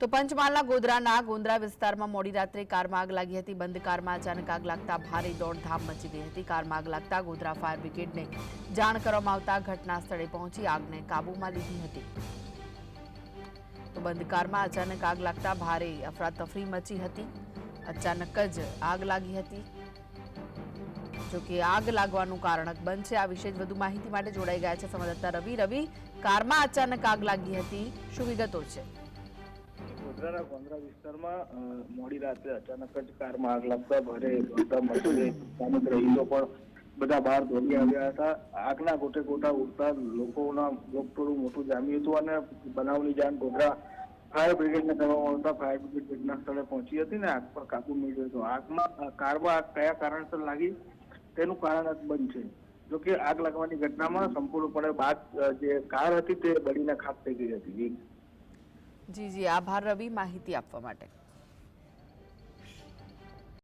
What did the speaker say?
તો પંચમહાલના ગોધરાના ગોંદરા વિસ્તારમાં મોડી રાત્રે કારમાં આગ લાગી હતી. બંધ કારમાં અચાનક આગ લાગતા ભારે દોડધામ મચી ગઈ હતી. કારમાં આગ લાગતા ગોધરા ફાયર બ્રિગેડને જાણ કરવામાં આવતા ઘટના સ્થળે પહોંચી આગને કાબૂમાં લીધી હતી. તો બંધ કારમાં અચાનક આગ લાગતા ભારે અફરાતફરી મચી હતી. અચાનક જ આગ લાગી હતી. જોકે આગ લાગવાનું કારણ બંધ છે, આ વિશે જ વધુ માહિતી માટે જોડાઈ ગયા છે સંવાદદાતા રવિ. રવિ, કારમાં અચાનક આગ લાગી હતી. શું વિગતો છે? ગોધરાના ગોંદરા વિસ્તારમાં મોડી રાત્રે અચાનક જ કારમાં આગ લાગતા ભારે રહીશો પણ બધા બહાર દોડી આવ્યા હતા. આગના ગોટે ગોટા ઉડતા લોકોના લોકટોળું મોટું જામ્યું હતું અને બનાવની જાણ ગોધરા ફાયર બ્રિગેડને કરવામાં આવતા ફાયર બ્રિગેડ ઘટના સ્થળે પહોંચી હતી ને આગ પર કાબુ મેળવ્યો હતો. આગમાં કારમાં આગ કયા કારણસર લાગી? તેનું કારણ બંધ છે. જો કે આગ લાગવાની ઘટનામાં સંપૂર્ણપણે બાદ જે કાર હતી તે બળીને ખાક થઈ ગઈ હતી. જી જી. આભાર રવિ માહિતી આપવા માટે.